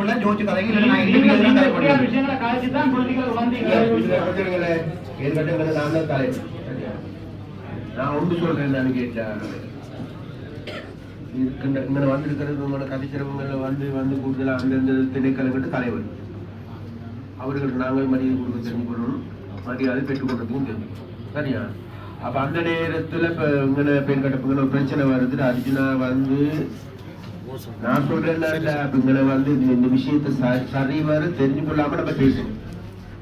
உள்ள ஜோதிச்சு கதைங்க இல்ல நான் பண்ணுவேன் விஷயங்களை கழிச்சு தான் பொலிட்டிக்கல் வந்தீங்க பிரச்சனைகளை நான் தான் தலைவர் சரியா? நான் ஒன்று சொல்றேன் நான் கேட்டா இருக்கின்ற இங்கே வந்திருக்கிறது உங்களோட கதைச்சிறவங்களை வந்து வந்து கூடுதலாக அந்தந்த திணைக்களங்களுக்கு தலைவர் அவர்களுக்கு நாங்கள் மரியாதை கொடுக்க தெரிஞ்சு கொள்ளணும் மரியாதை பெற்றுக் கொள்றதுக்கும் தெரியும் சரியா அப்ப அந்த நேரத்துல இப்ப இங்கே பெண் கட்டப்புங்கிற ஒரு பிரச்சனை வருது அர்ஜுனா வந்து நான் சொல்றேன் இங்கே வந்து இந்த- விஷயத்தை ச- சரிவர தெரிஞ்சு கொள்ளாம நம்ம பேசணும்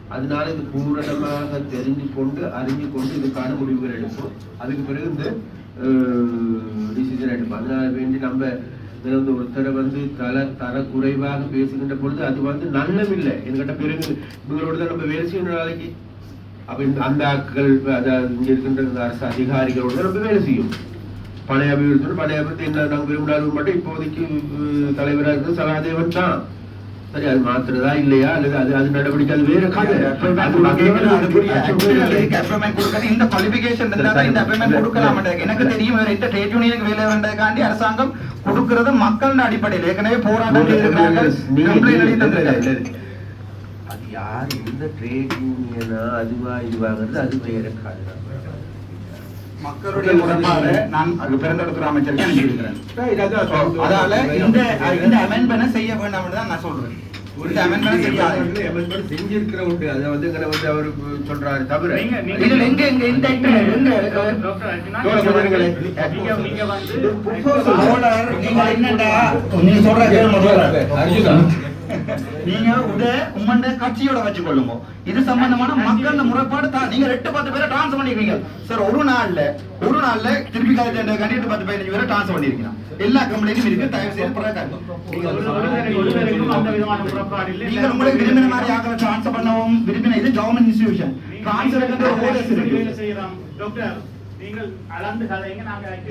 அதனால இது பூரணமாக தெரிஞ்சு கொண்டு அறிஞ்சு கொண்டு இதுக்கான முடிவுகள் எடுப்போம். அதுக்கு பிறகு இந்த டிசிஷன் எடுப்போம். அதனால வேண்டி நம்ம இதுல வந்து ஒருத்தரை வந்து தர தர குறைவாக பேசுகின்ற பொழுது அது வந்து நல்லமில்லை என்கிட்ட பிறகு இவங்களோட தான் நம்ம வேலை செய்யணும் நாளைக்கு. அப்ப இந்த அந்த ஆட்கள் அதாவது இங்க இருக்கின்ற அரசு அதிகாரிகளோட நம்ம வேலை செய்யும் பழைய அபிவிருத்தி பழைய அபிவிருத்தி என்ன நாங்கள் விரும்பினாலும் மட்டும் இப்போதைக்கு தலைவராக இருக்கிறது சகாதேவன் தான். சரி அது மாத்துறதா இல்லையா? அல்லது அது அது நடவடிக்கை அது வேற இந்த குவாலிஃபிகேஷன் இருந்தா தான் இந்த அப்பாயின்மெண்ட் கொடுக்கலாம் எனக்கு தெரியும் வேற இந்த ட்ரேட் யூனியனுக்கு வேலை வேண்டதுக்காண்டி அரசாங்கம் கொடுக்கிறது மக்கள் அடிப்படையில். ஏற்கனவே போராட்டம். அது யார் எந்த ட்ரேட் யூனியனா அதுவா இதுவாங்கிறது அது வேற கதை மக்களுடைய முறைப்பாடு நான் அது பெருந்தெடுக்கிற அமைச்சருக்கு. அதால இந்த இந்த அமெண்ட்மெண்ட் செய்ய வேண்டாம் தான் நான் சொல்றேன். இந்த அமெண்ட்மெண்ட் செய்யாது amendment செஞ்சிருக்கிற உண்டு அதை வந்து வந்து அவர் சொல்றாரு தவிர. இதுல எங்க இந்த. நீங்க என்னடா? நீங்க சொல்ற நீங்க உட உம்மண்ட கட்சியோட வச்சு கொள்ளுங்க இது சம்பந்தமான மக்கள் முறைப்பாடு தான் நீங்க ரெட்டு பத்து பேரை டிரான்ஸ்ஃபர் பண்ணிருக்கீங்க. சார் ஒரு நாள்ல ஒரு நாள்ல திருப்பி காலேஜ் கண்டிட்டு பத்து பதினஞ்சு பேரை டிரான்ஸ்ஃபர் பண்ணிருக்கீங்க. எல்லா கம்பெனியும் இருக்கு தயவு செய்து பிறகு நீங்க உங்களுக்கு விரும்பின மாதிரி ஆக்களை டிரான்ஸ்ஃபர் பண்ணவும் விரும்பின இது கவர்மெண்ட் இன்ஸ்டிடியூஷன் டிரான்ஸ்ஃபர் ஓடர்ஸ் இருக்கு.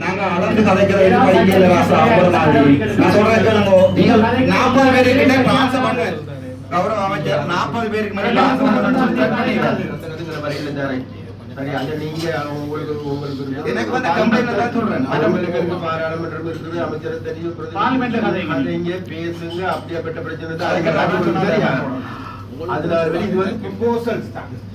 நாங்க அளந்து கதைக்கிற படிக்கல ராசா நான் சொல்றேன் நாற்பது பேருக்கு கிட்ட கௌரவ அமைச்சர் நாற்பது பேருக்கு மேல. எனக்கு வந்து தான் சொல்றேன். பாராளுமன்றம் இருக்குது, தெரியும், பேசுங்க, அப்படியாப்பட்ட பிரச்சனை இது வந்து தான்.